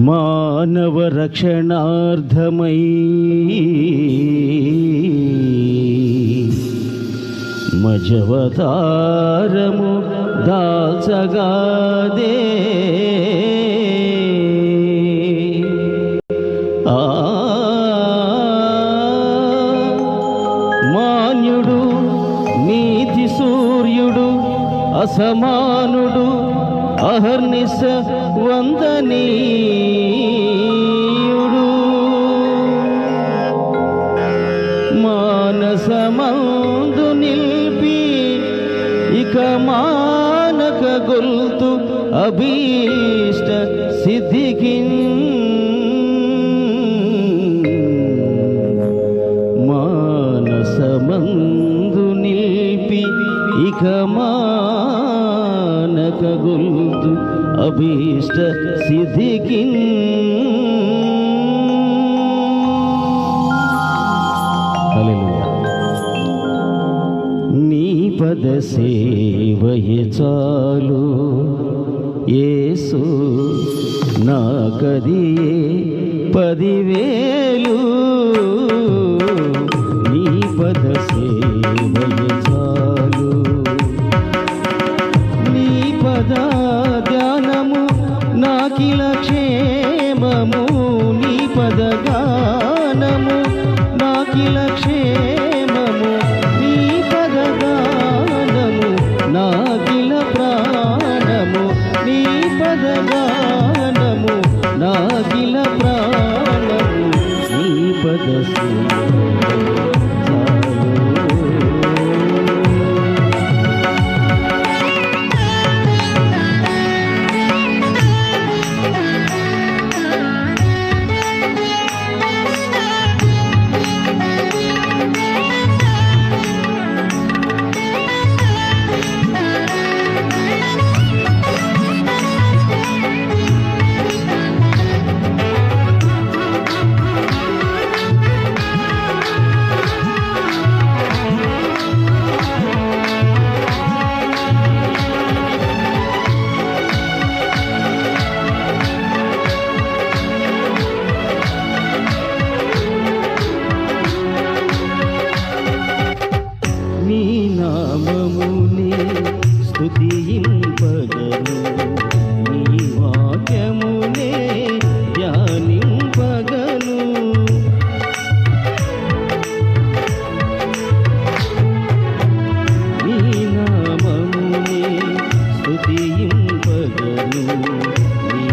మానవ రక్షణార్థమై మజవతారము దాచగాదే మాన్యుడు నీతి సూర్యుడు అసమానుడు అహర్నిశ వందనీయుడు. మానసమందు నిల్పి ఇక మానక గొల్తు అభీష్ట సిద్ధికి మానసమందు నిల్పి ఇక మా అభీష్ట సిద్ధికి. హల్లెలూయా. నీ పద సేవయే చాలు. యేసు నా కదియే పదివేలు. నీ పద సేవయే పదగానము పద గానము నాకిల క్షేమము నీ పదగానము నాకిల ప్రాణము నీ పదగానము నాకిల ప్రాణము నీ పద స్తుతింపగను నీ వాక్యమునే ధ్యానింపగను. నీ నామమునే స్తుతింపగను నీ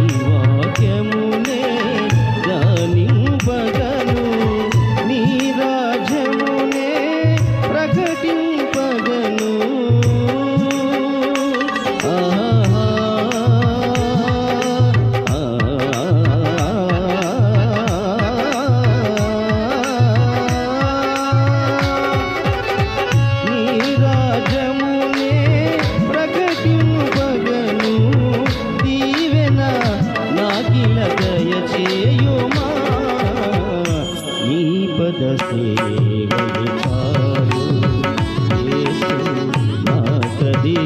చేయుమా? నీ పద సేవ మాతదే